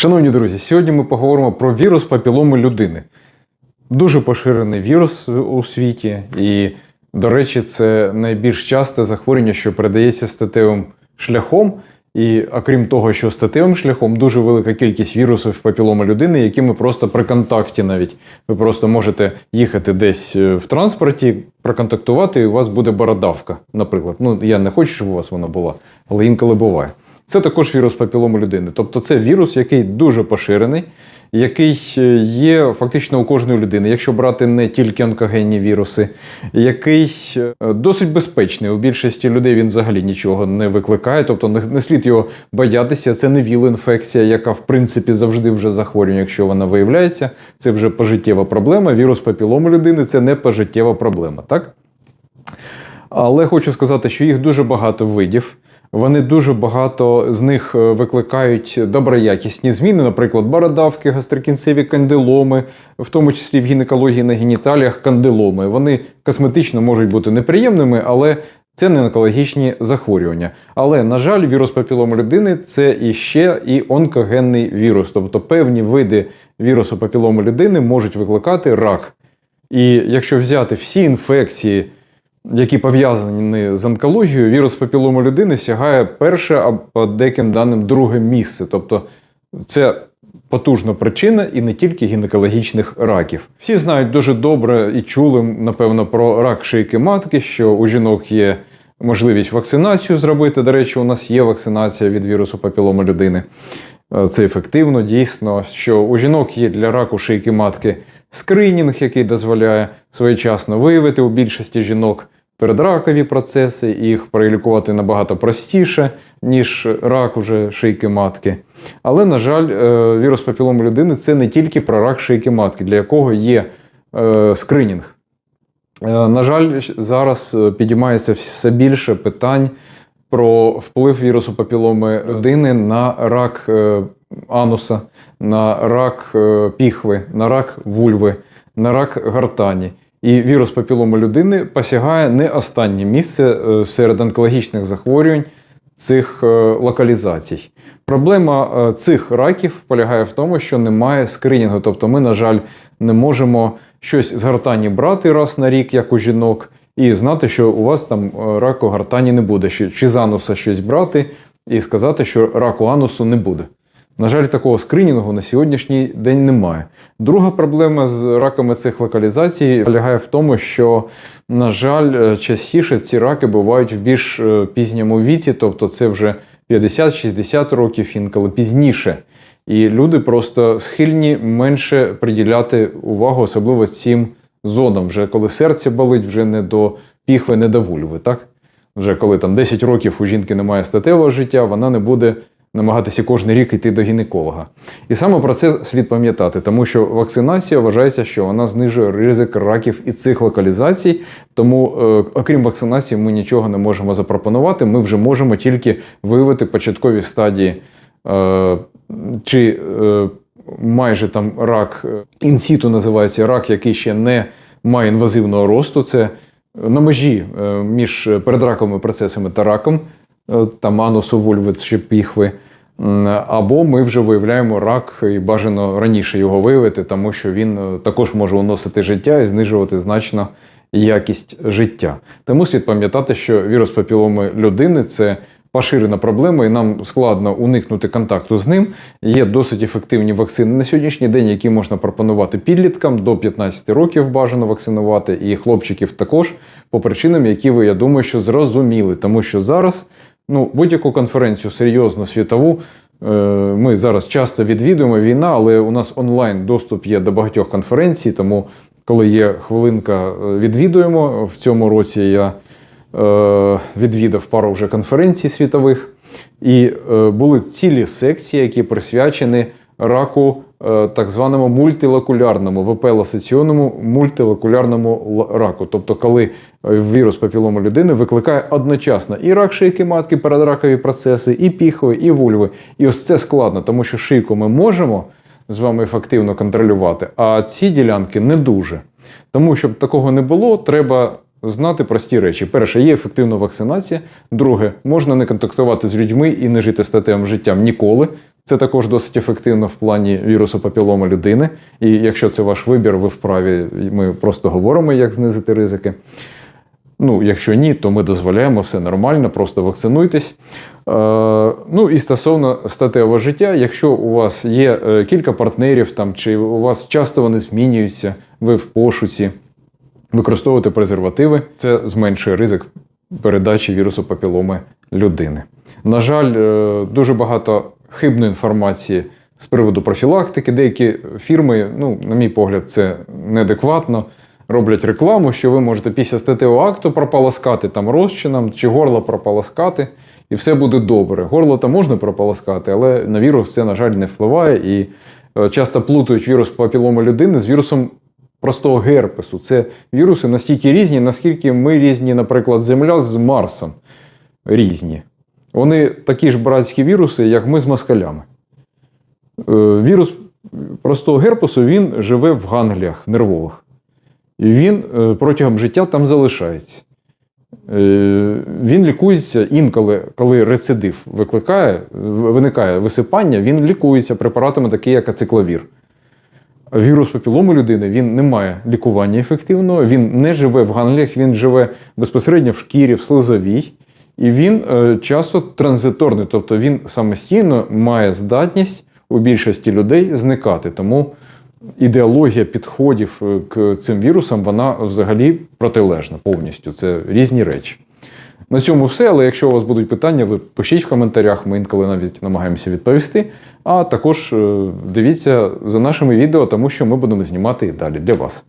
Шановні друзі, сьогодні ми поговоримо про вірус папіломи людини. Дуже поширений вірус у світі, і, до речі, це найбільш часте захворювання, що передається статевим шляхом. І окрім того, що статевим шляхом дуже велика кількість вірусів папіломи людини, які ми просто при контакті навіть. Ви просто можете їхати десь е, в транспорті, проконтактувати, і у вас буде бородавка, наприклад. Ну, я не хочу, щоб у вас вона була, але інколи буває. Це також вірус папілому людини. Тобто це вірус, який дуже поширений, який е, є фактично у кожної людини, якщо брати не тільки онкогенні віруси, який е, досить безпечний. У більшості людей він взагалі нічого не викликає, тобто не слід його боятися. Це не віл-інфекція, яка в принципі завжди вже захворює, якщо вона виявляється. Це вже пожиттєва проблема. Вірус папілому людини це не пожиттєва проблема, так? Але хочу сказати, що їх дуже багато видів. Вони дуже багато з них е, викликають доброякісні зміни, наприклад, бородавки, гастрокінцеві кандиломи, в тому числі в гінекології на геніталіях кандиломи. Вони косметично можуть бути неприємними, але це не онкологічні захворювання. Але, на жаль, вірус папілому людини це іще і онкогенний вірус. Тобто певні види вірусу папілому людини можуть викликати рак. І якщо взяти всі інфекції, які пов'язані з онкологією, вірус папілому людини сягає перше, а по деяким даним друге місце. Тобто це потужна причина і не тільки гінекологічних раків. Всі знають дуже добре і чули, напевно, про рак шийки матки, що у жінок є можливість вакцинацію зробити. До речі, у нас є вакцинація від вірусу папілому людини. Це ефективно, дійсно, що у жінок є для раку шийки матки скринінг, який дозволяє своєчасно виявити у більшості жінок передракові процеси, їх пролікувати набагато простіше, ніж рак уже шийки матки. Але, на жаль, е, вірус папілому людини це не тільки про рак шийки матки, для якого є е, скринінг. Е, на жаль, зараз підіймається все більше питань про вплив вірусу папіломи людини на рак ануса, на рак піхви, на рак вульви, на рак гортані. І вірус папілому людини посягає не останнє місце е, серед онкологічних захворювань цих е, локалізацій. Проблема е, цих раків полягає в тому, що немає скринінгу. Тобто ми, на жаль, не можемо щось з гортані брати раз на рік, як у жінок, і знати, що у вас там раку гортані не буде, чи з ануса щось брати і сказати, що раку анусу не буде. На жаль, такого скринінгу на сьогоднішній день немає. Друга проблема з раками цих локалізацій полягає в тому, що, на жаль, е, частіше ці раки бувають в більш е, пізньому віці, тобто це вже 50-60 років, інколи пізніше. І люди просто схильні менше приділяти увагу, особливо цим зонам, вже коли серце болить, вже не до піхви, не до вульви. так? Вже коли там 10 років у жінки немає статевого життя, вона не буде намагатися кожен рік йти до гінеколога. І саме про це слід пам'ятати, тому що вакцинація вважається, що вона знижує ризик раків і цих локалізацій. Тому, е, окрім вакцинації, ми нічого не можемо запропонувати. Ми вже можемо тільки виявити початкові стадії. Е, чи е, майже там рак інсіту називається рак, який ще не має інвазивного росту. Це на межі між передраковими процесами та раком. Е, там анусу вульви чи піхви. Або ми вже виявляємо рак і бажано раніше його виявити, тому що він е, також може уносити життя і знижувати значно якість життя. Тому слід пам'ятати, що вірус папіломи людини це поширена проблема, і нам складно уникнути контакту з ним. Є досить ефективні вакцини на сьогоднішній день, які можна пропонувати підліткам до 15 років бажано вакцинувати, і хлопчиків також по причинам, які ви, я думаю, що зрозуміли, тому що зараз. Ну, будь-яку конференцію серйозну світову. Е, ми зараз часто відвідуємо війна, але у нас онлайн доступ є до багатьох конференцій, тому коли є хвилинка, е, відвідуємо. В цьому році я е, відвідав пару вже конференцій світових, і були цілі секції, які присвячені раку так званому мультилекулярному ВП-ласаційному мультилекулярному раку. Тобто, коли вірус папілому людини викликає одночасно і рак шийки матки, передракові процеси, і піхові, і вульви. І ось це складно, тому що шийку ми можемо з вами ефективно контролювати, а ці ділянки не дуже. Тому, щоб такого не було, треба. Знати прості речі. Перше, є ефективна вакцинація. Друге, можна не контактувати з людьми і не жити статевим життям ніколи. Це також досить ефективно в плані вірусу папіломи людини. І якщо це ваш вибір, ви вправі, ми просто говоримо, як знизити ризики. Ну, якщо ні, то ми дозволяємо все нормально, просто вакцинуйтесь. Е, ну і стосовно статевого життя, якщо у вас є е, кілька партнерів, там, чи у вас часто вони змінюються, ви в пошуці, використовувати презервативи, це зменшує ризик передачі вірусу папіломи людини. На жаль, е, дуже багато хибної інформації з приводу профілактики. Деякі фірми, ну, на мій погляд, це неадекватно. Роблять рекламу, що ви можете після статевого акту прополоскати там розчином чи горло прополоскати, і все буде добре. Горло там можна прополоскати, але на вірус це, на жаль, не впливає. І е, часто плутають вірус папіломи людини з вірусом простого герпесу. Це віруси настільки різні, наскільки ми різні, наприклад, Земля з Марсом різні. Вони такі ж братські віруси, як ми з москалями. Е, Вірус простого герпесу він живе в гангліях нервових. І він е, протягом життя там залишається. Е, Він лікується інколи, коли рецидив викликає, виникає висипання, він лікується препаратами, такі як ацикловір. Вірус папілому людини він не має лікування ефективного, він не живе в гангліях, він живе безпосередньо в шкірі, в слизовій, і він е, часто транзиторний, тобто він самостійно має здатність у більшості людей зникати. Тому ідеологія підходів е, к цим вірусам вона взагалі протилежна повністю. Це різні речі. На цьому все. Але якщо у вас будуть питання, ви пишіть в коментарях, ми інколи навіть намагаємося відповісти. А також е, дивіться за нашими відео, тому що ми будемо знімати і далі для вас.